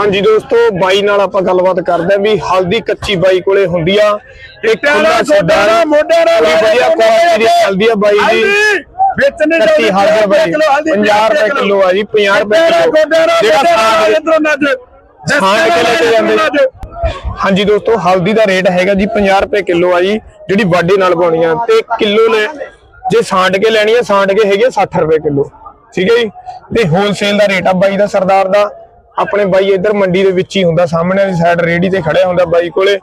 ਹਾਂਜੀ ਦੋਸਤੋ ਬਾਈ ਨਾਲ ਆਪਾਂ ਗੱਲਬਾਤ ਕਰਦੇ ਆਂ ਵੀ ਹਲਦੀ ਕੱਚੀ ਬਾਈ ਕੋਲੇ ਹੁੰਦੀ ਆ। ਤੇ ਖੁੱਲਾ ਸਰਦਾਰ ਮੋਢੇ ਨਾਲ ਬੜੀ ਵਧੀਆ ਕੁਆਲਿਟੀ ਦੀ ਹਲਦੀ ਆ ਬਾਈ ਦੀ। ਵੇਚਣੇ ਕੱਚੀ ਹਲਦੀ ਆ ਬਾਈ। 50 ਰੁਪਏ ਕਿਲੋ ਆ ਜੀ 50 ਰੁਪਏ ਕਿਲੋ। ਜਿਹੜਾ ਸਾਗ ਇਧਰੋਂ ਨੱਜ ਛਾਂਟ ਕੇ ਲੈ ਕੇ ਜਾਂਦੇ? ਹਾਂਜੀ ਦੋਸਤੋ ਹਲਦੀ ਦਾ ਰੇਟ ਹੈਗਾ ਜੀ 50 ਰੁਪਏ ਕਿਲੋ ਆ ਜੀ ਜਿਹੜੀ ਵਾਢੀ ਨਾਲ ਪਾਉਣੀ ਆ। ਤੇ ਕਿਲੋ ਲੈ ਜੇ ਸਾਂਟ ਕੇ ਲੈਣੀ ਆ ਸਾਂਟ ਕੇ ਹੈਗੇ 60 ਰੁਪਏ ਕਿਲੋ। ਠੀਕ ਹੈ ਜੀ? ਤੇ ਹੋਲਸੇਲ ਦਾ ਰੇਟ ਆ ਬਾਈ ਦਾ ਸਰਦਾਰ ਦਾ। ਆਪਣੇ ਬਾਈ ਇੱਧਰ ਮੰਡੀ ਦੇ ਵਿੱਚ ਹੀ ਹੁੰਦਾ ਸਾਹਮਣੇ ਵਾਲੀ ਸਾਈਡ ਰੇੜੀ ਤੇ ਖੜਿਆ ਹੁੰਦਾ ਬਾਈ ਕੋਲੇ।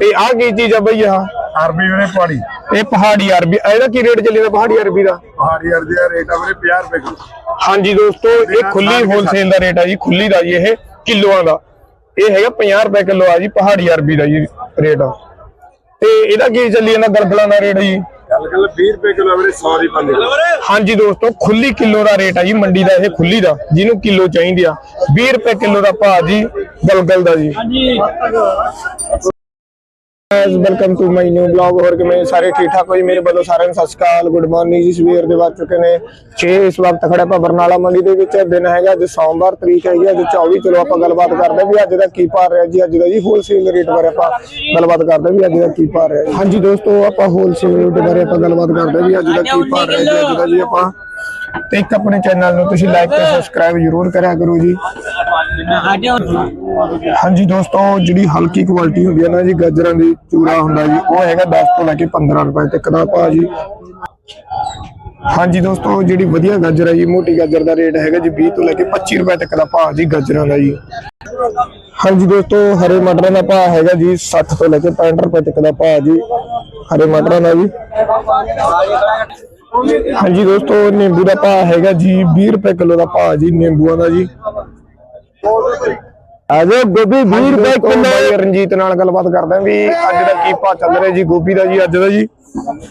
ਤੇ ਆਹ ਕੀ ਚੀਜ਼ ਆ ਬਾਈ ਆਹ? ਅਰਬੀ ਵੀਰੇ ਪਹਾੜੀ। ਇਹ ਪਹਾੜੀ ਅਰਬੀ ਇਹਦਾ ਕੀ ਰੇਟ ਚੱਲੀ ਜਾਂਦਾ ਪਹਾੜੀ ਅਰਬੀ ਦਾ? ਪਹਾੜੀ ਅਰਬੀ ਦਾ ਰੇਟ ਆ ਵੀਰੇ 50 ਰੁਪਏ ਕਿਲੋ। ਹਾਂਜੀ ਦੋਸਤੋ ਇਹ ਖੁੱਲੀ ਹੋਲਸੇਲ ਦਾ ਰੇਟ ਆ ਜੀ ਖੁੱਲੀ ਦਾ ਜੀ ਇਹ ਕਿਲੋਆਂ ਦਾ। ਇਹ ਹੈਗਾ 50 ਰੁਪਏ ਕਿਲੋ ਆ ਜੀ ਪਹਾੜੀ ਅਰਬੀ ਦਾ ਜੀ ਰੇਟ ਆ। ਤੇ ਇਹਦਾ ਕੀ ਚੱਲੀ ਜਾਂਦਾ ਗਲਗਲਾਂ ਦਾ ਰੇਟ ਜੀ? 20 ਰੁਪਏ ਕਿਲੋ ਵੀਰੇ 100 ਦੀ ਪੰਜ ਹਾਂਜੀ ਦੋਸਤੋ ਖੁੱਲੀ ਕਿਲੋ ਦਾ ਰੇਟ ਆ ਜੀ ਮੰਡੀ ਦਾ ਇਹ ਖੁੱਲੀ ਦਾ ਜਿਹਨੂੰ ਕਿਲੋ ਚਾਹੀਦੀ ਆ। 20 ਰੁਪਏ ਕਿਲੋ ਦਾ ਭਾਅ ਜੀ ਗਲਗਲ ਦਾ ਜੀ। Welcome to my new blog ਹੋਰ ਕਿਵੇਂ? ਸਾਰੇ ਠੀਕ ਠਾਕ ਹੋ ਮੇਰੇ ਵੱਲੋਂ ਸਾਰਿਆਂ ਨੂੰ ਸਤਿ ਸ਼੍ਰੀ ਅਕਾਲ। ਗੁੱਡ ਮਾਰਨਿੰਗ ਜੀ, ਸਵੇਰ ਦੇ ਵੱਜ ਚੁੱਕੇ ਨੇ। 6 ਇਸ ਵਕਤ ਖੜਾ ਆਪਾਂ ਬਰਨਾਲਾ ਮੰਡੀ ਦੇ ਵਿੱਚ। ਦਿਨ ਹੈਗਾ ਅੱਜ ਸੋਮਵਾਰ, ਤਰੀਕ ਹੈਗੀ ਅੱਜ 24 ਚਲੋ ਆਪਾਂ ਗੱਲਬਾਤ ਕਰਦੇ ਵੀ ਅੱਜ ਦਾ ਕੀ ਭਾਅ ਰਿਹਾ ਜੀ। ਅੱਜ ਦਾ ਜੀ ਹੋਲਸੇਲ ਰੇਟ ਬਾਰੇ ਆਪਾਂ ਗੱਲਬਾਤ ਕਰਦੇ ਵੀ ਅੱਜ ਦਾ ਕੀ ਭਾਅ ਰਿਹਾ ਜੀ। ਹਾਂਜੀ ਦੋਸਤੋ, ਆਪਾਂ ਹੋਲਸੇਲ ਰੇਟ ਬਾਰੇ ਆਪਾਂ ਗੱਲਬਾਤ ਕਰਦੇ ਵੀ ਅੱਜ ਦਾ ਕੀ ਭਾਅ ਰਿਹਾ ਜੀ। ਅੱਜ ਦਾ ਜੀ ਆਪਾਂ ਤੇ ਇੱਕ ਆਪਣੇ ਚੈਨਲ ਨੂੰ ਤੁਸੀਂ ਲਾਈਕ ਤੇ ਸਬਸਕ੍ਰਾਈਬ ਜ਼ਰੂਰ ਕਰਿਆ ਕਰੋ ਜੀ। ਹਾਂਜੀ ਦੋਸਤੋ, ਜਿਹੜੀ ਹਲਕੀ ਕੁਆਲਿਟੀ ਹੁੰਦੀ ਹੈ ਨਾ ਜੀ, ਗਾਜਰਾਂ ਦੀ ਚੂੜਾ ਹੁੰਦਾ ਜੀ, ਉਹ ਹੈਗਾ 10 ਤੋਂ ਲੈ ਕੇ 15 ਰੁਪਏ ਤੱਕ ਦਾ ਭਾਅ ਜੀ। ਹਾਂਜੀ ਦੋਸਤੋ, ਜਿਹੜੀ ਵਧੀਆ ਗਾਜਰ ਹੈ ਜੀ, ਮੋਟੀ ਗਾਜਰ ਦਾ ਰੇਟ ਹੈਗਾ ਜੀ 20 ਤੋਂ ਲੈ ਕੇ 25 ਰੁਪਏ ਤੱਕ ਦਾ ਭਾਅ ਜੀ ਗਾਜਰਾਂ ਦਾ ਜੀ। ਹਾਂਜੀ ਦੋਸਤੋ, ਹਰੇ ਮਟਰਾਂ ਦਾ ਭਾਅ ਹੈਗਾ ਜੀ 60 ਤੋਂ ਲੈ ਕੇ 65 ਰੁਪਏ ਤੱਕ ਦਾ ਭਾਅ ਜੀ, ਹਰੇ ਮਟਰਾਂ ਦਾ ਜੀ। ਹਾਂਜੀ ਦੋਸਤੋ ਨਿੰਬੂ ਦਾ ਭਾਅ ਹੈਗਾ ਜੀ 20 ਰੁਪਏ ਕਿਲੋ ਦਾ ਭਾਅ ਜੀ ਨਿੰਬੂਆਂ ਦਾ ਜੀ। ਆਜੋ ਗੋਭੀ 20 ਰੁਪਏ ਕਿਲੋ। ਰਣਜੀਤ ਨਾਲ ਗੱਲਬਾਤ ਕਰਦੇ ਆਂ ਵੀ ਅੱਜ ਦਾ ਕੀ ਭਾਅ ਚੱਲ ਰਿਹਾ ਜੀ ਗੋਭੀ ਦਾ ਜੀ ਅੱਜ ਦਾ ਜੀ।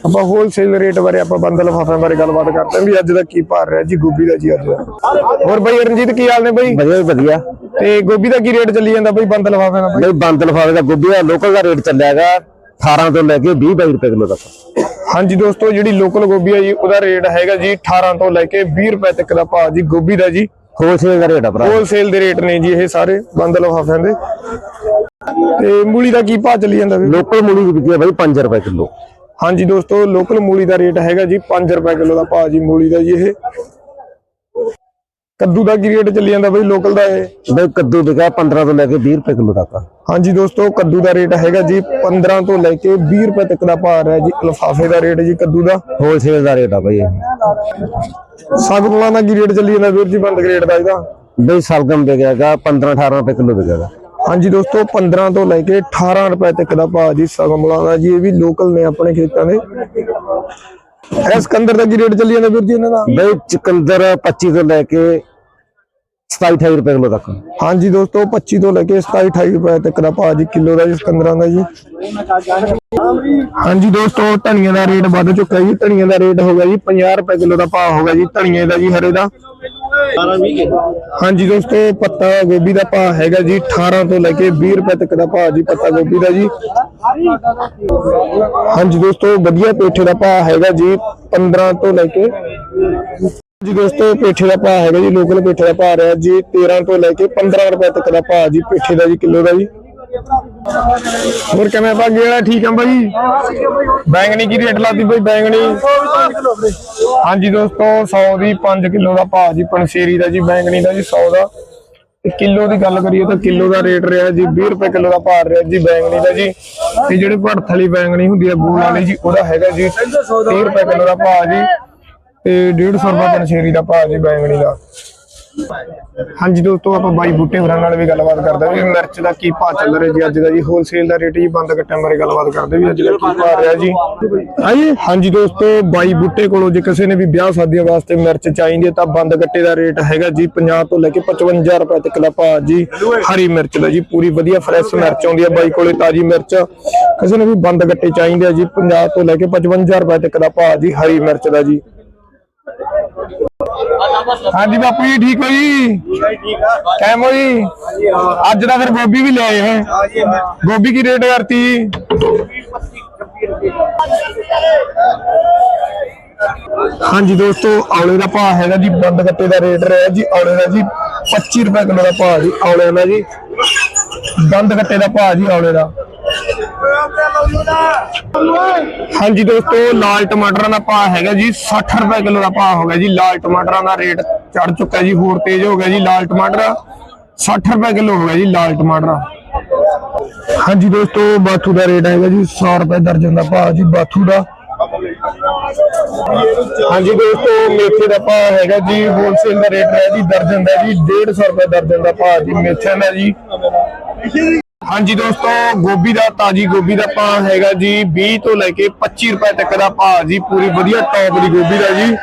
ਆਪਾਂ ਹੋਲਸੇਲ ਰੇਟ ਬਾਰੇ ਆਪਾਂ ਬੰਦ ਲਫਾਫਿਆਂ ਬਾਰੇ ਗੱਲਬਾਤ ਕਰਦੇ ਆਂ ਵੀ ਅੱਜ ਦਾ ਕੀ ਭਾਅ ਰਿਹਾ ਜੀ ਗੋਭੀ ਦਾ ਜੀ ਅੱਜ ਦਾ। ਹੋਰ ਬਾਈ ਰਣਜੀਤ ਕੀ ਹਾਲ ਨੇ ਬਾਈ? ਵਧੀਆ ਵਧੀਆ। ਤੇ ਗੋਭੀ ਦਾ ਕੀ ਰੇਟ ਚੱਲੀ ਜਾਂਦਾ ਬਾਈ ਬੰਦ ਲਫਾਫਿਆਂ ਦਾ ਬਾਈ? ਨਹੀਂ ਬੰਦ ਲਫਾਵੇ ਦਾ ਗੋਭੀ ਦਾ ਲੋਕਲ ਦਾ ਰੇਟ ਚੱਲਿਆ ਹੈਗਾ 18 ਤੋਂ ਲੈ ਕੇ 20 22 ਰੁਪਏ ਕਿਲੋ ਤੱਕ। ਹਾਂਜੀ ਦੋਸਤੋ ਜਿਹੜੀ ਲੋਕਲ ਗੋਭੀ ਹੈ ਜੀ ਉਹਦਾ ਰੇਟ ਹੈਗਾ ਜੀ 18 ਤੋਂ ਲੈ ਕੇ 20 ਰੁਪਏ ਤੱਕ ਦਾ ਭਾਅ ਜੀ ਗੋਭੀ ਦਾ ਜੀ। ਹੋਲਸੇਲ ਦਾ ਰੇਟ ਆ ਭਰਾ। ਹੋਲਸੇਲ ਦੇ ਰੇਟ ਨੇ ਜੀ ਇਹ ਸਾਰੇ ਬੰਦ ਲਫਾਫਿਆਂ ਦੇ। ਤੇ ਮੂਲੀ ਦਾ ਕੀ ਭਾਅ ਚੱਲੀ ਜਾਂਦਾ ਵੀ ਲੋਕਲ ਮੂਲੀ ਦੀ ਵਿਕੀ ਹੈ ਬਾਈ 5 ਰੁਪਏ ਕਿਲੋ। ਹਾਂਜੀ ਦੋਸਤੋ ਲੋਕਲ ਮੂਲੀ ਦਾ ਰੇਟ ਹੈਗਾ ਜੀ 5 ਰੁਪਏ ਕਿਲੋ ਦਾ ਭਾਅ ਜੀ ਮੂਲੀ ਦਾ ਜੀ ਇਹ। ਕੱਦੂ ਦਾ ਕੀ ਰੇਟ ਚੱਲੀ ਜਾਂਦਾ ਬਈ ਲੋਕਲ ਦਾ ਇਹ? ਬਈ ਕੱਦੂ ਵਿਕਾ 15 ਤੋਂ ਲੈ ਕੇ 20 ਰੁਪਏ ਕਿਲੋ ਤੱਕ ਹਾਂਜੀ ਦੋਸਤੋ ਕੱਦੂ ਦਾ ਰੇਟ ਹੈਗਾ ਜੀ 15 ਤੋਂ ਲੈ ਕੇ 20 ਰੁਪਏ ਤੱਕ ਦਾ ਭਾਅ ਰਿਹਾ ਜੀ ਲਫਾਫੇ ਦਾ ਰੇਟ ਜੀ ਕੱਦੂ ਦਾ। ਹੋਲਸੇਲ ਦਾ ਰੇਟ ਆ ਬਾਈ ਇਹ। ਸਾਗ ਫਲਾਂ ਦਾ ਕੀ ਰੇਟ ਚੱਲੀ ਜਾਂਦਾ ਵੀਰ ਜੀ ਬੰਦ ਰੇਟ ਦਾ ਇਹਦਾ? ਬਈ ਸਲਗਮ ਵਿਕਿਆ ਹੈਗਾ 15 18 ਰੁਪਏ ਕਿਲੋ ਵਿਕਿਆ ਹਾਂਜੀ ਦੋਸਤੋ 15 ਤੋਂ ਲੈ ਕੇ 18 ਰੁਪਏ ਤੱਕ ਦਾ ਭਾਅ ਜੀ ਸਗਮਲਾ ਦਾ ਜੀ ਇਹ ਵੀ ਲੋਕਲ ਨੇ ਆਪਣੇ ਖੇਤਾਂ ਦੇ। ਇਹ ਸਿਕੰਦਰ ਦਾ ਕੀ ਰੇਟ ਚੱਲੀ ਜਾਂਦਾ ਵੀਰ ਜੀ ਇਹਨਾਂ ਦਾ? ਬਈ ਚੁਕੰਦਰ 25 ਤੋਂ ਲੈ ਕੇ 27 ਰੁਪਏ ਕਿਲੋ ਤੱਕ। ਹਾਂਜੀ ਦੋਸਤੋ 25 ਤੋਂ ਲੈ ਕੇ 27 28 ਰੁਪਏ ਤੱਕ ਦਾ ਭਾਅ ਜੀ, ਕਿਲੋ ਦਾ ਜੀ ਸਿਕੰਦਰਾਂ ਦਾ ਜੀ। ਹਾਂਜੀ ਦੋਸਤੋ ਧਨੀਆ ਦਾ ਰੇਟ ਵੱਧ ਚੁੱਕਾ ਜੀ ਧਨੀਆ ਦਾ ਰੇਟ ਹੋ ਗਿਆ ਜੀ 50 ਰੁਪਏ ਕਿਲੋ ਦਾ ਭਾਅ ਹੋ ਗਿਆ ਜੀ, ਧਨੀਏ ਦਾ ਜੀ, ਹਰੇ ਦਾ। ਹਾਂਜੀ ਦੋਸਤੋ, ਪੱਤਾ ਗੋਭੀ ਦਾ ਭਾਅ ਹੈਗਾ ਜੀ 18 ਤੋਂ ਲੈ ਕੇ 20 ਰੁਪਏ ਤੱਕ ਦਾ ਭਾਅ ਜੀ, ਪੱਤਾ ਗੋਭੀ ਦਾ ਜੀ। ਹਾਂਜੀ ਦੋਸਤੋ, ਵਧੀਆ ਪੇਠੇ ਦਾ ਭਾਅ ਹੈਗਾ ਜੀ 15 ਤੋਂ ਲੈ ਕੇ ਜੀ ਦੋਸਤੋ, ਪੇਠੇ ਦਾ ਭਾਅ ਹੈਗਾ ਜੀ ਲੋਕਲ ਪੇਠੇ ਦਾ ਭਾਅ ਰਿਹਾ ਜੀ 13 ਤੋਂ ਲੈ ਕੇ 15 ਰੁਪਏ ਤੱਕ ਦਾ ਭਾਅ ਜੀ, ਪੇਠੇ ਦਾ ਜੀ, ਕਿਲੋ ਦਾ ਜੀ। ਹੋਰ ਕਿਵੇਂ ਭਾਗੀ ਵਾਲਾ ਠੀਕ ਆ ਬਾਈ? ਬੈਂਗਣੀ ਕੀ ਰੇਟ ਲਾਤੀ ਬਾਈ ਬੈਂਗਣੀ ਹਾਂਜੀ ਦੋਸਤੋ 100 ਦੀ 5 ਕਿਲੋ ਦਾ ਭਾਅ ਜੀ ਪਨਸੇਰੀ ਦਾ ਜੀ ਬੈਂਗਣੀ ਦਾ ਜੀ 100 ਦਾ। ਕਿਲੋ ਦੀ ਗੱਲ ਕਰੀਏ ਤਾਂ ਕਿਲੋ ਦਾ ਰੇਟ ਰਿਹਾ ਜੀ 20 ਰੁਪਏ ਕਿਲੋ ਦਾ ਭਾਅ ਰਿਹਾ ਜੀ ਬੈਂਗਣੀ ਦਾ ਜੀ। ਤੇ ਜਿਹੜੇ ਭੜਥ ਵਾਲੀ ਬੈਂਗਣੀ ਹੁੰਦੀ ਹੈ ਬੂਲ ਵਾਲੀ ਜੀ, ਉਹਦਾ ਹੈਗਾ ਜੀ 30 ਰੁਪਏ ਕਿਲੋ ਦਾ ਭਾਅ ਜੀ। ਤੇ 150 ਰੁਪਏ ਪਨਸੇਰੀ ਦਾ ਭਾਅ ਜੀ, ਬੈਂਗਣੀ ਦਾ। ਹਾਂਜੀ ਦੋਸਤੋ, ਆਪਾਂ ਬਾਈ ਬੂਟੇ ਹੋਰਾਂ ਨਾਲ ਵੀ ਗੱਲਬਾਤ ਕਰਦੇ ਵੀ ਮਿਰਚ ਦਾ ਕੀ ਭਾਅ ਚੱਲ ਰਿਹਾ ਜੀ ਅੱਜ ਦਾ ਜੀ। ਹੋਲਸੇਲ ਦਾ ਰੇਟ ਜੀ, ਬੰਦ ਕੱਟਿਆਂ ਬਾਰੇ ਗੱਲਬਾਤ ਕਰਦੇ ਵੀ ਅੱਜ ਦਾ ਕੀ ਭਾਅ ਰਿਹਾ ਜੀ। ਹਾਂਜੀ ਹਾਂਜੀ ਦੋਸਤੋ, ਬਾਈ ਬੂਟੇ ਕੋਲੋਂ ਜੇ ਕਿਸੇ ਨੇ ਵੀ ਵਿਆਹ ਸ਼ਾਦੀਆਂ ਵਾਸਤੇ ਮਿਰਚ ਚਾਹੀਦੀ ਹੈ ਤਾਂ ਬੰਦ ਕੱਟੇ ਦਾ ਰੇਟ ਹੈਗਾ ਜੀ 50 ਤੋਂ ਲੈ ਕੇ 55 ਰੁਪਏ ਤੱਕ ਦਾ ਭਾਅ ਜੀ। ਹਰੀ ਮਿਰਚ ਦਾ ਜੀ, ਪੂਰੀ ਵਧੀਆ ਫਰੈਸ਼ ਮਿਰਚ ਆਉਂਦੀ ਹੈ ਬਾਈ ਕੋਲੇ, ਤਾਜੀ ਮਿਰਚ। ਕਿਸੇ ਨੇ ਵੀ ਬੰਦ ਕੱਟੇ ਚਾਹੀਦੇ ਆ ਜੀ 50 ਤੋਂ ਲੈ ਕੇ 55 ਰੁਪਏ ਤੱਕ ਦਾ ਭਾਅ ਜੀ, ਹਰੀ ਮਿਰਚ ਦਾ ਜੀ। ਹਾਂਜੀ ਬਾਪੂ ਜੀ, ਠੀਕ ਹੋ ਜੀ? ਕੈਮ ਹੋ ਜੀ? ਅੱਜ ਦਾ ਫਿਰ ਗੋਭੀ ਵੀ ਲਿਆਏ ਹੈ। ਗੋਭੀ ਕੀ ਰੇਟ ਕਰਤੀ ਹਾਂਜੀ ਦੋਸਤੋ ਔਲੇ ਦਾ ਭਾਅ ਹੈਗਾ ਜੀ, ਬੰਦ ਕੱਟੇ ਦਾ ਰੇਟ ਰਿਹਾ ਜੀ ਔਲੇ ਦਾ ਜੀ 25 ਰੁਪਏ ਕਿਲੋ ਦਾ ਭਾਅ ਜੀ ਔਲੇ ਦਾ ਜੀ। ਬੰਦ ਗੱਟੇ ਦਾ ਭਾਅ ਜੀ ਔਲੇ ਦਾ। ਹਾਂਜੀ ਦੋਸਤੋ ਲਾਲ ਟਮਾਟਰਾਂ ਦਾ ਭਾਅ ਹੈਗਾ ਜੀ 60 ਰੁਪਏ ਕਿਲੋ ਦਾ ਭਾਅ ਹੋ ਗਿਆ ਜੀ। ਲਾਲ ਟਮਾਟਰਾਂ ਦਾ ਰੇਟ ਚੜ ਚੁੱਕਾ ਜੀ ਹੋਰ ਤੇਜ਼ ਹੋ ਗਿਆ ਜੀ। ਲਾਲ ਟਮਾਟਰ 60 ਰੁਪਏ ਕਿਲੋ ਹੋ ਗਿਆ ਜੀ ਲਾਲ ਟਮਾਟਰ। ਹਾਂਜੀ ਦੋਸਤੋ ਬਾਥੂ ਦਾ ਰੇਟ ਹੈਗਾ ਜੀ 100 ਰੁਪਏ ਦਰਜਨ ਦਾ ਭਾਅ ਜੀ ਬਾਥੂ ਦਾ। ਹਾਂਜੀ ਦੋਸਤੋ ਮੇਥੇ ਦਾ ਭਾਅ ਹੈਗਾ ਜੀ ਹੋਲਸੇਲ ਦਾ ਰੇਟ ਹੈ ਜੀ ਦਰਜਨ ਦਾ ਜੀ 150 ਰੁਪਏ ਦਰਜਨ ਦਾ ਭਾਅ ਜੀ ਮੇਥਿਆਂ ਦਾ ਜੀ। ਹਾਂਜੀ ਦੋਸਤੋ, ਗੋਭੀ ਦਾ, ਤਾਜੀ ਗੋਭੀ ਦਾ ਭਾਅ ਹੈਗਾ ਜੀ 20 ਤੋਂ ਲੈ ਕੇ 25 ਰੁਪਏ ਤੱਕ ਦਾ ਭਾਅ ਜੀ, ਪੂਰੀ ਵਧੀਆ ਟੌਪ ਦੀ ਗੋਭੀ ਦਾ ਜੀ।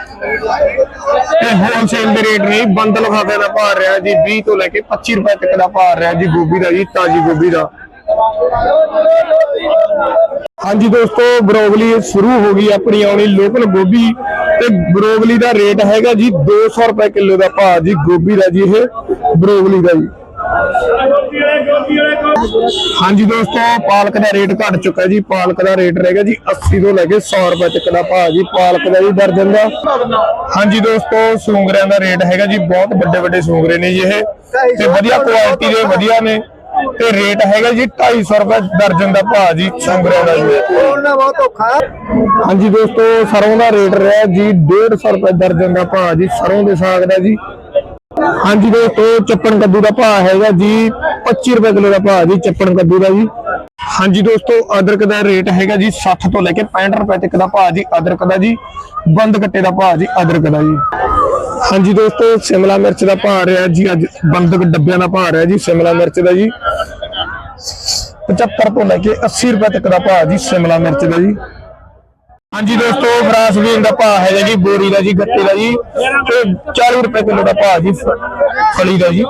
ਤੇ ਹੋਲਸੇਲ ਦੇ ਰੇਟ ਨਹੀਂ ਬੰਦ ਲਿਫਾਫੇ ਦਾ ਭਾਅ ਰਿਹਾ ਜੀ 20 ਤੋਂ ਲੈ ਕੇ 25 ਰੁਪਏ ਤੱਕ ਦਾ ਭਾਅ ਰਿਹਾ ਜੀ ਗੋਭੀ ਦਾ ਜੀ, ਤਾਜੀ ਗੋਭੀ ਦਾ। ਹਾਂਜੀ ਦੋਸਤੋ ਬਰੋਗਲੀ ਸ਼ੁਰੂ ਹੋ ਗਈ ਆਪਣੀ ਆਉਣੀ ਲੋਕਲ ਗੋਭੀ। ਤੇ ਬਰੋਗਲੀ ਦਾ ਰੇਟ ਹੈਗਾ ਜੀ 200 ਰੁਪਏ ਕਿਲੋ ਦਾ ਭਾਅ ਜੀ, ਗੋਭੀ ਦਾ ਜੀ ਇਹ ਬਰੋਗਲੀ ਦਾ ਜੀ। ਹਾਂਜੀ ਦੋਸਤੋ, ਪਾਲਕ ਦਾ ਰੇਟ ਘਟ ਚੁੱਕਾ ਜੀ। ਪਾਲਕ ਦਾ ਰੇਟ ਰਹੇਗਾ ਜੀ 80 ਤੋਂ ਲੈ ਕੇ 100 ਰੁਪਏ ਤੱਕ ਦਾ ਭਾਅ ਜੀ। ਪਾਲਕ ਦਾ ਜੀ ਦਰਜਨ ਦਾ ਹਾਂਜੀ ਦੋਸਤੋ, ਸੂੰਗਰਿਆਂ ਦਾ ਰੇਟ ਹੈਗਾ ਜੀ। ਬਹੁਤ ਵੱਡੇ ਵੱਡੇ ਸੂੰਗਰੇ ਨੇ ਜੀ ਇਹ। ਤੇ ਵਧੀਆ ਕੁਆਲਿਟੀ ਦੇ ਵਧੀਆ ਨੇ। ਤੇ ਰੇਟ ਹੈਗਾ ਜੀ 250 ਰੁਪਏ ਦਰਜਨ ਦਾ ਭਾਅ ਜੀ ਸੂੰਗਰਿਆਂ ਦਾ ਜੀ। ਬਹੁਤ ਔਖਾ ਹਾਂਜੀ ਦੋਸਤੋ, ਸਰੋਂ ਦਾ ਰੇਟ ਰਿਹਾ ਜੀ 150 ਰੁਪਏ ਦਰਜਨ ਦਾ ਭਾਅ ਜੀ, ਸਰੋਂ ਦੇ ਸਾਗ ਦਾ ਜੀ। ਹਾਂਜੀ ਦੋਸਤੋ, ਚੱਪਣ ਕੱਦੂ ਦਾ ਭਾਅ ਹੈਗਾ ਜੀ 25 ਰੁਪਏ ਕਿਲੋ ਦਾ ਭਾਅ ਜੀ, ਚੱਪਣ ਕੱਦੂ ਦਾ ਜੀ। ਹਾਂਜੀ ਦੋਸਤੋ, ਅਦਰਕ ਦਾ ਰੇਟ ਹੈਗਾ ਜੀ 60 ਤੋਂ ਲੈ ਕੇ 65 ਰੁਪਏ ਤੱਕ ਦਾ ਭਾਅ ਜੀ, ਅਦਰਕ ਦਾ ਜੀ, ਬੰਦ ਕੱਟੇ ਦਾ ਭਾਅ ਜੀ, ਅਦਰਕ ਦਾ ਜੀ। ਹਾਂਜੀ ਦੋਸਤੋ, ਸ਼ਿਮਲਾ ਮਿਰਚ ਦਾ ਭਾਅ ਰਿਹਾ ਜੀ, ਅੱਜ ਬੰਦਕ ਡੱਬਿਆਂ ਦਾ ਭਾਅ ਰਿਹਾ ਜੀ, ਸ਼ਿਮਲਾ ਮਿਰਚ ਦਾ ਜੀ। 75 ਤੋਂ ਲੈ ਕੇ 80 ਰੁਪਏ ਤੱਕ ਦਾ ਭਾਅ ਜੀ, ਸ਼ਿਮਲਾ ਮਿਰਚ ਦਾ ਜੀ। ਹਾਂਜੀ ਦੋਸਤੋ ਫਰਾਸਬੀਨ ਦਾ ਭਾਅ ਹੈਗਾ ਜੀ, ਬੋਰੀ ਦਾ ਜੀ, ਗੱਤੇ ਦਾ ਜੀ, ਤੇ 40 ਰੁਪਏ ਕਿਲੋ ਦਾ ਭਾਅ ਜੀ, ਫਲੀ ਦਾ ਜੀ।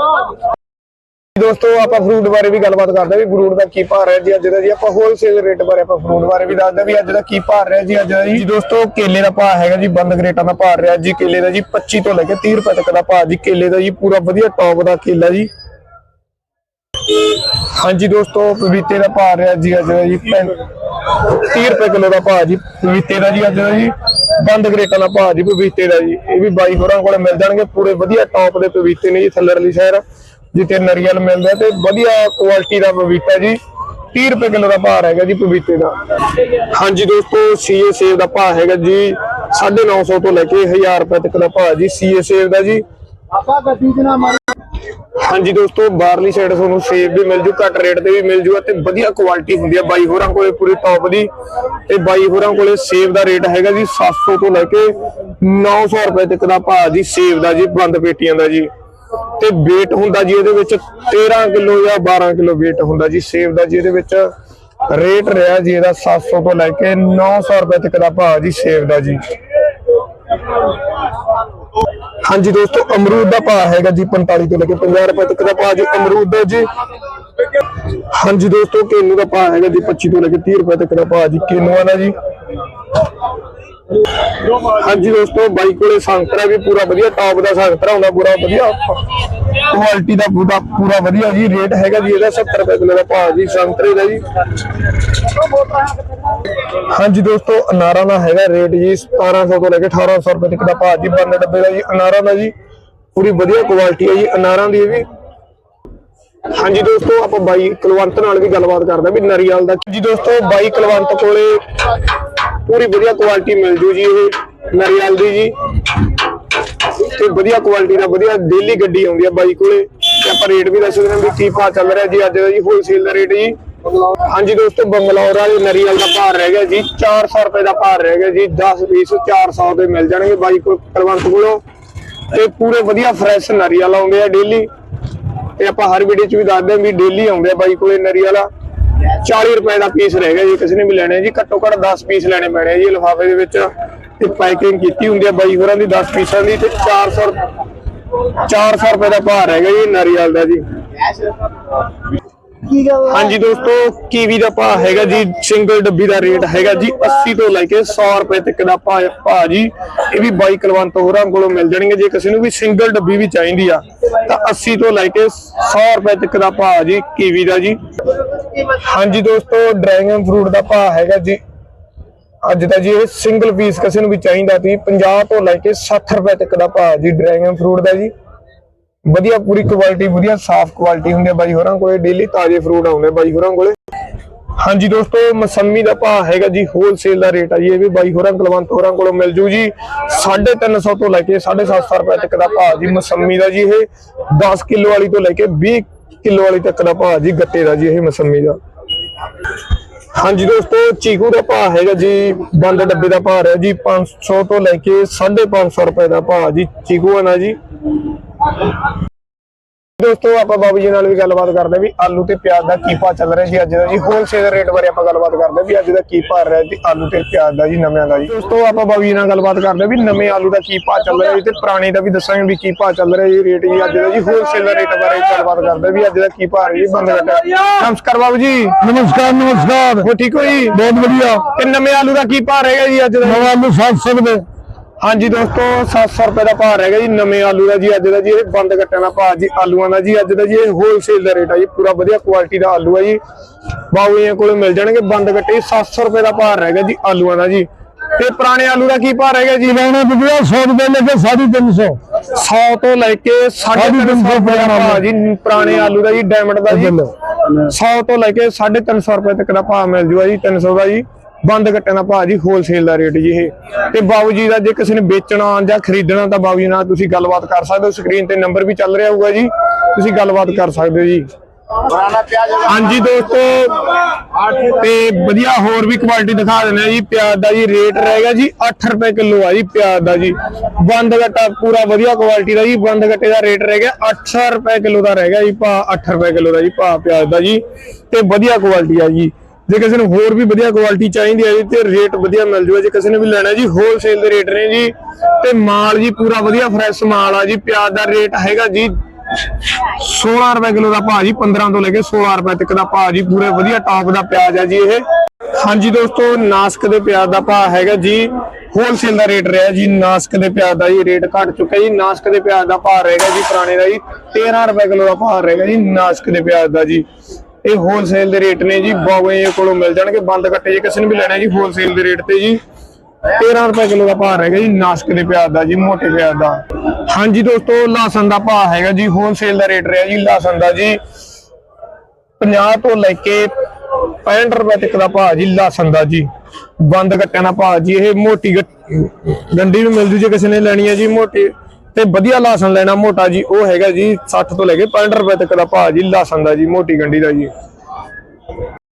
ਦੋਸਤੋ, ਆਪਾਂ ਫਰੂਟ ਬਾਰੇ ਵੀ ਗੱਲਬਾਤ ਕਰਦੇ ਵੀ ਫਰੂਟ ਦਾ ਕੀ ਭਾਅ ਰਿਹਾ ਜੀ ਅੱਜ ਦਾ ਜੀ, ਆਪਾਂ ਹੋਲਸੇਲ ਰੇਟ ਬਾਰੇ ਆਪਾਂ ਫਰੂਟ ਬਾਰੇ ਵੀ ਦੱਸਦੇ ਵੀ ਅੱਜ ਦਾ ਕੀ ਭਾਅ ਰਿਹਾ ਜੀ ਅੱਜ ਦਾ ਜੀ। ਦੋਸਤੋ, ਕੇਲੇ ਦਾ ਭਾਅ ਹੈਗਾ ਜੀ, ਬੰਦ ਗਰੇਟਾਂ ਦਾ ਭਾਅ ਰਿਹਾ ਜੀ, ਕੇਲੇ ਦਾ ਜੀ 25 ਤੋਂ ਲੈ ਕੇ 30 ਰੁਪਏ ਤੱਕ ਦਾ ਭਾਅ ਜੀ, ਕੇਲੇ ਦਾ ਜੀ, ਪੂਰਾ ਵਧੀਆ ਟੌਪ ਦਾ ਕੇਲਾ ਜੀ। ਹਾਂਜੀ ਦੋਸਤੋ ਪਪੀਤੇ ਦਾ ਭਾਅ ਰਿਹਾ ਜੀ ਅੱਜ ਦਾ ਜੀ 30 ਰੁਪਏ ਕਿਲੋ ਦਾ ਭਾਅ ਜੀ ਪਪੀਤੇ ਦਾ ਜੀ ਅੱਜ ਦਾ ਜੀ, ਬੰਦ ਗਰੇਟਾਂ ਦਾ ਭਾਅ ਜੀ ਪਪੀਤੇ ਦਾ ਜੀ, ਇਹ ਵੀ ਬਾਈ ਹੋਰਾਂ ਕੋਲੇ ਮਿਲ ਜਾਣਗੇ, ਪੂਰੇ ਵਧੀਆ ਟੌਪ ਦੇ ਪਪੀਤੇ ਨੇ ਜੀ ਥੱਲਰਲੀ ਸ਼ਹਿਰ ਜਿੱਥੇ ਨਰੀਅਲ ਮਿਲਦਾ ਤੇ ਵਧੀਆ ਕੁਆਲਿਟੀ ਦਾ ਪਪੀਤਾ ਜੀ 30 ਰੁਪਏ ਕਿਲੋ ਦਾ ਭਾਅ ਹੈਗਾ ਜੀ ਪਪੀਤੇ ਦਾ। ਹਾਂਜੀ ਦੋਸਤੋ ਸੀਏ ਸੇਬ ਦਾ ਭਾਅ ਹੈਗਾ ਜੀ 950 ਤੋਂ ਲੈ ਕੇ 1000 ਰੁਪਏ ਤੱਕ ਦਾ ਭਾਅ ਜੀ ਸੀਏ ਸੇਬ ਦਾ ਜੀ। ਆਪਾਂ ਗੱਡੀ 'ਚ ਹਾਂਜੀ ਦੋਸਤੋ, ਬਾਹਰਲੀ ਸਾਈਡ ਤੁਹਾਨੂੰ ਸੇਬ ਵੀ ਮਿਲ ਜੂ, ਘੱਟ ਰੇਟ ਤੇ ਵੀ ਮਿਲ ਜੂਗਾ ਤੇ ਵਧੀਆ ਕੁਆਲਿਟੀ ਹੁੰਦੀ ਆ ਬਾਈ ਹੋਰਾਂ ਕੋਲੇ ਪੂਰੀ ਟੌਪ ਦੀ। ਤੇ ਬਾਈ ਹੋਰਾਂ ਕੋਲੇ ਸੇਬ ਦਾ ਰੇਟ ਹੈਗਾ ਜੀ 700 ਤੋਂ ਲੈ ਕੇ 900 ਰੁਪਏ ਤੱਕ ਦਾ ਭਾਅ ਜੀ ਸੇਬ ਦਾ ਜੀ, ਬੰਦ ਪੇਟੀਆਂ ਦਾ ਜੀ। ਤੇ weight ਹੁੰਦਾ ਜੀ ਇਹਦੇ ਵਿੱਚ 13 ਕਿਲੋ ਜਾਂ 12 ਕਿਲੋ weight ਹੁੰਦਾ ਜੀ ਸੇਬ ਦਾ ਜੀ ਇਹਦੇ ਵਿੱਚ ਰੇਟ ਰਿਹਾ ਜੀ ਇਹਦਾ 700 ਤੋਂ ਲੈ ਕੇ 900 ਰੁਪਏ ਤੱਕ ਦਾ ਭਾਅ ਜੀ ਸੇਬ ਦਾ ਜੀ। ਹਾਂਜੀ ਦੋਸਤੋ, ਅਮਰੂਦ ਦਾ ਭਾਅ ਹੈਗਾ ਜੀ 45 ਤੋਂ ਲੈ ਕੇ 50 ਰੁਪਏ ਤੱਕ ਦਾ ਭਾਅ ਜੀ, ਅਮਰੂਦ ਦਾ ਜੀ। ਹਾਂਜੀ ਦੋਸਤੋ, ਕੇਨੂ ਦਾ ਭਾਅ ਹੈਗਾ ਜੀ 25 ਤੋਂ ਲੈ ਕੇ 30 ਰੁਪਏ ਤੱਕ ਦਾ ਭਾਅ ਜੀ, ਕੇਨੂਆਂ ਦਾ ਜੀ। ਹਾਂਜੀ ਦੋਸਤੋ, ਬਾਈ ਕੋਲੇ ਸੰਤਰਾ ਵੀ ਪੂਰਾ ਵਧੀਆ ਟੌਪ ਦਾ ਸੰਤਰਾ ਹੁੰਦਾ, ਪੂਰਾ ਵਧੀਆ। ਕੁਆਲਿਟੀ ਦਾ ਪੂਰਾ ਪੂਰਾ ਵਧੀਆ ਜੀ ਰੇਟ ਹੈਗਾ ਜੀ, ਇਹਦਾ 70 ਰੁਪਏ ਕਿਲੋ ਦਾ ਭਾਅ ਜੀ ਸੰਤਰੇ ਦਾ ਜੀ। ਹਾਂਜੀ ਦੋਸਤੋ, ਅਨਾਰਾਂ ਦਾ ਹੈਗਾ ਰੇਟ ਜੀ 1700 ਤੋਂ ਲੈ ਕੇ 1800 ਰੁਪਏ ਤੱਕ ਦਾ ਭਾਅ ਜੀ ਬੰਦ ਡੱਬੇ ਦਾ ਜੀ, ਅਨਾਰਾਂ ਦਾ ਜੀ। ਪੂਰੀ ਵਧੀਆ ਕੁਆਲਿਟੀ ਹੈ ਜੀ, ਅਨਾਰਾਂ ਦੀ ਵੀ। ਹਾਂਜੀ ਦੋਸਤੋ, ਆਪਾਂ ਬਾਈ ਕੁਲਵੰਤ ਨਾਲ ਵੀ ਗੱਲਬਾਤ ਕਰਦੇ ਹਾਂ, ਵੀ ਨਰੀਅਲ ਦਾ। ਜੀ ਦੋਸਤੋ, ਬਾਈ ਕੁਲਵੰਤ ਕੋਲੇ ਪੂਰੀ ਵਧੀਆ ਕੁਆਲਿਟੀ ਮਿਲ ਜੂ ਜੀ ਇਹ ਨਰੀਅਲ ਦੀ ਜੀ। ਤੇ ਵਧੀਆ ਕੁਆਲਿਟੀ ਦਾ ਵਧੀਆ ਡੇਲੀ ਗੱਡੀ ਆਉਂਦੀ ਆ ਬਾਈ ਕੋਲੇ। ਤੇ ਆਪਾਂ ਰੇਟ ਵੀ ਦੱਸ ਸਕਦੇ ਹਾਂ ਵੀ ਕੀ ਭਾਅ ਚੱਲ ਰਿਹਾ ਜੀ, ਅੱਜ ਦਾ ਜੀ ਹੋਲਸੇਲ ਦਾ ਰੇਟ ਜੀ। ਹਾਂਜੀ ਦੋਸਤੋ ਬੰਗਲੌਰ ਵਾਲੇ ਨਰੀਅਲ ਦਾ ਭਾਅ ਰਹਿ ਗਿਆ ਜੀ। 400 ਰੁਪਏ ਦਾ ਭਾਅ ਰਹਿ ਗਿਆ ਜੀ। 10 ਪੀਸ 400 ਦੇ ਮਿਲ ਜਾਣਗੇ ਬਾਈ ਕੋਲ, ਕੁਲਵੰਤ ਕੋਲੋਂ। ਤੇ ਪੂਰੇ ਵਧੀਆ ਫਰੈਸ਼ ਨਰੀਅਲ ਆਉਂਦੇ ਆ ਡੇਲੀ ਤੇ ਆਪਾਂ ਹਰ ਵੀਡੀਓ 'ਚ ਵੀ ਦੱਸਦੇ ਹਾਂ ਵੀ ਡੇਲੀ ਆਉਂਦੇ ਆ ਬਾਈ ਕੋਲੇ ਨਰੀਅਲ। 40 ਰੁਪਏ ਦਾ ਪੀਸ ਰਹਿ ਗਿਆ ਜੀ, ਕਿਸੇ ਨੇ ਵੀ ਲੈਣੇ ਜੀ। ਘੱਟੋ ਘੱਟ 10 ਪੀਸ ਲੈਣੇ ਪੈਣੇ ਜੀ ਲਿਫਾਫੇ ਦੇ ਵਿੱਚ। ਤੇ ਪੈਕਿੰਗ ਕੀਤੀ ਹੁੰਦੀ ਆ ਬਾਈ ਹੋਰਾਂ ਦੀ 10 ਪੀਸਾਂ ਦੀ। ਤੇ 400 400 ਰੁਪਏ ਦਾ ਭਾਰ ਰਹਿ ਗਿਆ ਜੀ ਨਰੀਅਲ ਦਾ ਜੀ। ਕੀ ਗੱਲ ਆ? ਹਾਂਜੀ ਦੋਸਤੋ, ਕੀਵੀ ਦਾ ਭਾਅ ਹੈਗਾ ਜੀ, ਸਿੰਗਲ ਡੱਬੀ ਦਾ ਰੇਟ ਹੈਗਾ ਜੀ 80 ਤੋਂ ਲੈ ਕੇ 100 ਰੁਪਏ ਤੱਕ ਦਾ ਭਾਅ ਭਾਅ ਜੀ, ਇਹ ਵੀ ਬਾਈ ਕਲਵੰਤ ਹੋਰਾਂ ਕੋਲੋਂ ਮਿਲ ਜਾਣਗੇ, ਜੇ ਕਿਸੇ ਨੂੰ ਵੀ ਸਿੰਗਲ ਡੱਬੀ ਵੀ ਚਾਹੀਦੀ ਆ, ਤਾਂ 80 ਤੋਂ ਲੈ ਕੇ 100 ਰੁਪਏ ਤੱਕ ਦਾ ਭਾਅ ਜੀ, ਕੀਵੀ ਦਾ ਜੀ ਹਾਂਜੀ ਦੋਸਤੋ, ਡਰੈਗਨ ਫਰੂਟ ਦਾ ਭਾਅ ਹੈਗਾ ਜੀ, ਅੱਜ ਦਾ ਜੀ ਇਹ ਸਿੰਗਲ ਪੀਸ ਕਿਸੇ ਨੂੰ ਵੀ ਚਾਹੀਦਾ ਸੀ 50 ਤੋਂ ਲੈ ਕੇ 60 ਰੁਪਏ ਤੱਕ ਦਾ ਭਾਅ ਜੀ, ਡਰੈਗਨ ਫਰੂਟ ਦਾ ਜੀ ਵਧੀਆ ਪੂਰੀ ਕੁਆਲਿਟੀ ਵਧੀਆ ਸਾਫ਼ ਕੁਆਲਿਟੀ ਹੁੰਦੀ ਹੈ ਬਾਈ ਹੋਰਾਂ ਕੋਲੇ ਡੇਲੀ ਤਾਜ਼ੇ ਫਰੂਟ ਆਉਂਦੇ ਬਾਈ ਹੋਰਾਂ ਕੋਲੇ। ਹਾਂਜੀ ਦੋਸਤੋ, ਮਸੰਮੀ ਦਾ ਭਾਅ ਹੈਗਾ ਜੀ ਹੋਲਸੇਲ ਦਾ ਰੇਟ ਆ ਜੀ, ਇਹ ਵੀ ਬਾਈ ਹੋਰਾਂ ਕਲਵੰਤ ਹੋਰਾਂ ਕੋਲੋਂ ਮਿਲ ਜੂ ਜੀ। 350 ਤੋਂ ਲੈ ਕੇ 750 ਰੁਪਏ ਤੱਕ ਦਾ ਭਾਅ ਜੀ ਮਸੰਮੀ ਦਾ ਜੀ ਇਹ। 10 ਕਿਲੋ ਵਾਲੀ ਤੋਂ ਲੈ ਕੇ 20 ਕਿਲੋ ਵਾਲੀ ਤੱਕ ਦਾ ਭਾਅ ਜੀ ਗੱਟੇ ਦਾ ਜੀ ਇਹ ਮਸੰਮੀ ਦਾ। ਹਾਂਜੀ ਦੋਸਤੋ, ਚੀਕੂ ਦਾ ਭਾਅ ਹੈਗਾ ਜੀ, ਬੰਦ ਡੱਬੇ ਦਾ ਭਾਅ ਹੈ ਜੀ 500 ਤੋਂ ਲੈ ਕੇ 550 ਰੁਪਏ ਦਾ ਭਾਅ ਜੀ ਚੀਕੂ ਹੈ ਨਾ ਜੀ। ਦੋਸਤੋ ਆਪਾਂ ਬਾਬੂ ਜੀ ਨਾਲ ਵੀ ਗੱਲਬਾਤ ਕਰਦੇ ਵੀ ਆਲੂ ਤੇ ਪਿਆਜ਼ ਦਾ ਕੀ ਭਾਅ ਚੱਲ ਰਿਹਾ ਜੀ ਅੱਜ ਦਾ ਜੀ। ਹੋਲਸੇਲ ਰੇਟ ਬਾਰੇ ਆਪਾਂ ਗੱਲਬਾਤ ਕਰਦੇ ਵੀ ਅੱਜ ਦਾ ਕੀ ਭਾਅ ਰਿਹਾ ਜੀ ਆਲੂ ਤੇ ਪਿਆਜ਼ ਦਾ ਜੀ ਨਵਿਆਂ ਦਾ ਜੀ। ਦੋਸਤੋ ਆਪਾਂ ਬਾਬੂ ਜੀ ਨਾਲ ਗੱਲਬਾਤ ਕਰਦੇ ਵੀ ਨਵੇਂ ਆਲੂ ਦਾ ਕੀ ਭਾਅ ਚੱਲ ਰਿਹਾ ਜੀ ਤੇ ਪੁਰਾਣੇ ਦਾ ਵੀ ਦੱਸਾਂਗੇ ਵੀ ਕੀ ਭਾਅ ਚੱਲ ਰਿਹਾ ਜੀ ਰੇਟ ਜੀ ਅੱਜ ਦਾ ਜੀ ਹੋਲਸੇਲ ਰੇਟ ਬਾਰੇ ਗੱਲਬਾਤ ਕਰਦੇ ਵੀ ਅੱਜ ਦਾ ਕੀ ਭਾਅ ਰਿਹਾ ਜੀ ਬੰਦ ਘਟਾ ਨਮਸਕਾਰ ਬਾਬੂ ਜੀ। ਨਮਸਕਾਰ ਨਮਸਕਾਰ। ਹੋ ਠੀਕ ਹੋ ਜੀ? ਬਹੁਤ ਵਧੀਆ। ਤੇ ਨਵੇਂ ਆਲੂ ਦਾ ਕੀ ਭਾਅ ਰਹੇਗਾ ਜੀ ਅੱਜ ਦਾ ਨਵਾਂ ਆਲੂ 700 ਰੁਪਏ। ਹਾਂਜੀ ਦੋਸਤੋ 700 ਰੁਪਏ ਦਾ ਭਾਅ ਰਹੇਗਾ ਜੀ ਨਵੇਂ ਆਲੂ ਦਾ ਜੀ ਅੱਜ ਦਾ ਜੀ ਇਹ ਬੰਦ ਕੱਟਿਆਂ ਦਾ ਭਾਅ ਜੀ ਆਲੂਆਂ ਦਾ ਜੀ ਅੱਜ ਦਾ ਜੀ ਇਹ ਹੋਲਸੇਲ ਦਾ ਰੇਟ ਆ ਜੀ ਪੂਰਾ ਵਧੀਆ ਕੁਆਲਿਟੀ ਦਾ ਆਲੂ ਆ ਜੀ। ਬਾਬੂ ਜੀ ਕੋਲ ਮਿਲ ਜਾਣਗੇ ਬੰਦ ਕੱਟੇ 700 ਰੁਪਏ ਦਾ ਭਾਅ ਰਹੇਗਾ ਜੀ ਆਲੂਆਂ ਦਾ ਜੀ। ਤੇ ਪੁਰਾਣੇ ਆਲੂ ਦਾ ਕੀ ਭਾਅ ਰਹੇਗਾ ਜੀ? ਲੈਣਾ ਬਿਗਿਆ 100 ਰੁਪਏ ਲੈ ਕੇ 350 100 ਤੋਂ ਲੈ ਕੇ 350 ਰੁਪਏ ਦਾ ਭਾਅ ਜੀ ਪੁਰਾਣੇ ਆਲੂ ਦਾ ਜੀ ਡਾਇਮੰਡ ਦਾ ਜੀ। 100 ਤੋਂ ਲੈ ਕੇ 350 ਰੁਪਏ ਤੱਕ ਦਾ ਭਾਅ ਮਿਲ ਜੂਗਾ ਜੀ 300 ਦਾ ਜੀ। ਬੰਦ ਕੱਟਿਆਂ ਦਾ ਭਾਅ ਜੀ ਹੋਲਸੇਲ ਦਾ ਰੇਟ ਜੀ ਇਹ। ਤੇ ਬਾਬੂ ਜੀ ਦਾ ਜੇ ਕਿਸੇ ਨੇ ਵੇਚਣਾ ਜਾਂ ਖਰੀਦਣਾ ਤਾਂ ਬਾਬੂ ਜੀ ਨਾਲ ਤੁਸੀਂ ਗੱਲਬਾਤ ਕਰ ਸਕਦੇ ਹੋ। ਸਕਰੀਨ ਤੇ ਨੰਬਰ ਵੀ ਚੱਲ ਰਿਹਾ ਹੋਊਗਾ ਜੀ। ਤੁਸੀਂ ਗੱਲਬਾਤ ਕਰ ਸਕਦੇ ਹੋ ਜੀ। ਹਾਂਜੀ ਦੋਸਤੋ, ਤੇ ਵਧੀਆ ਹੋਰ ਵੀ ਕੁਆਲਿਟੀ ਦਿਖਾ ਦਿੰਦੇ ਆ ਜੀ। ਪਿਆਜ਼ ਦਾ ਜੀ ਰੇਟ ਰਹੇਗਾ ਜੀ 8 ਰੁਪਏ ਕਿਲੋ ਆ ਜੀ ਪਿਆਜ਼ ਦਾ ਜੀ। ਬੰਦ ਗੱਟਾ ਪੂਰਾ ਵਧੀਆ ਕੁਆਲਿਟੀ ਦਾ ਜੀ। ਬੰਦ ਗੱਟੇ ਦਾ ਰੇਟ ਰਹੇਗਾ 8 ਰੁਪਏ ਕਿਲੋ ਦਾ ਰਹੇਗਾ ਜੀ ਭਾ 8 ਰੁਪਏ ਕਿਲੋ ਦਾ ਜੀ ਭਾ ਪਿਆਜ਼ ਦਾ ਜੀ। ਤੇ ਵਧੀਆ ਕੁਆਲਿਟੀ ਆ ਜੀ। ਜੇ ਕਿਸੇ ਨੂੰ ਹੋਰ ਵੀ ਵਧੀਆ ਕੁਆਲਿਟੀ ਚਾਹੀਦੀ ਹੈ ਜੀ ਤੇ ਰੇਟ ਵਧੀਆ ਮਿਲ ਜੂਗਾ। ਜੇ ਕਿਸੇ ਨੇ ਵੀ ਲੈਣਾ ਜੀ ਹੋਲਸੇਲ ਦੇ ਰੇਟ ਨੇ ਜੀ ਤੇ ਮਾਲ ਜੀ ਪੂਰਾ ਵਧੀਆ ਫਰੈਸ਼ ਮਾਲ ਆ ਜੀ, ਪਿਆਜ਼ ਦਾ ਰੇਟ ਹੈਗਾ ਜੀ 16 ਰੁਪਏ ਕਿਲੋ ਦਾ ਭਾਅ ਜੀ 15 ਤੋਂ ਲੈ ਕੇ 16 ਰੁਪਏ ਤੱਕ ਦਾ ਭਾਅ ਜੀ, ਪੂਰੇ ਵਧੀਆ ਟਾਪ ਦਾ ਪਿਆਜ਼ ਹੈ ਜੀ ਇਹ। ਹਾਂਜੀ ਦੋਸਤੋ, ਨਾਸਕ ਦੇ ਪਿਆਜ਼ ਦਾ ਭਾਅ ਹੈਗਾ ਜੀ ਹੋਲਸੇਲ ਦਾ ਰੇਟ ਰਿਹਾ ਜੀ, ਨਾਸਕ ਦੇ ਪਿਆਜ਼ ਦਾ ਜੀ ਰੇਟ ਘਟ ਚੁੱਕਾ ਜੀ। ਨਾਸਕ ਦੇ ਪਿਆਜ਼ ਦਾ ਭਾਅ ਰਹੇਗਾ ਜੀ ਪੁਰਾਣੇ ਦਾ ਜੀ 13 ਰੁਪਏ ਕਿਲੋ ਦਾ ਭਾਅ ਰਹੇਗਾ ਜੀ ਨਾਸਕ ਦੇ ਪਿਆਜ਼ ਦਾ ਜੀ। ਇਹ ਹੋਲਸੇਲ ਦੇ ਰੇਟ ਨੇ ਜੀ ਬਾਵੇ ਕੋਲੋਂ ਮਿਲ ਜਾਣਗੇ। ਬੰਦ ਕੱਟੇ ਜੇ ਕਿਸੇ ਨੇ ਵੀ ਲੈਣਾ ਜੀ ਹੋਲਸੇਲ ਦੇ ਰੇਟ ਤੇ ਜੀ। 13 ਰੁਪਏ ਕਿਲੋ ਦਾ ਭਾਅ ਰਹੇਗਾ ਜੀ, ਨਾਸਕ ਦੇ ਪਿਆਜ਼ ਦਾ ਜੀ, ਮੋਟੇ ਪਿਆਜ਼ ਦਾ। ਹਾਂਜੀ ਦੋਸਤੋ ਲਾਸਨ ਦਾ ਭਾਅ ਹੈਗਾ ਜੀ ਹੋਲਸੇਲ ਦਾ ਰੇਟ ਰਿਹਾ ਜੀ ਲਾਸਨ ਦਾ ਜੀ। 50 ਤੋਂ ਲੈ ਕੇ 65 ਰੁਪਏ ਤੱਕ ਦਾ ਭਾਅ ਜੀ ਲਾਸਨ ਦਾ ਜੀ। ਬੰਦ ਕੱਟਿਆਂ ਦਾ ਭਾਅ ਜੀ, ਇਹ ਮੋਟੀ ਗੱਟ- ਗੰਢੀ ਵੀ ਮਿਲ ਜੂ ਜੇ ਕਿਸੇ ਨੇ ਲੈਣੀ ਹੈ ਜੀ, ਮੋਟੀ ਤੇ ਵਧੀਆ ਲਾਸਨ ਲੈਣਾ ਮੋਟਾ ਜੀ, ਉਹ ਹੈਗਾ ਜੀ 60 ਤੋਂ ਲੈ ਕੇ 65 ਰੁਪਏ ਤੱਕ ਦਾ ਭਾਅ ਜੀ ਲਾਸਨ ਦਾ ਜੀ, ਮੋਟੀ ਗੰਢੀ ਦਾ ਜੀ।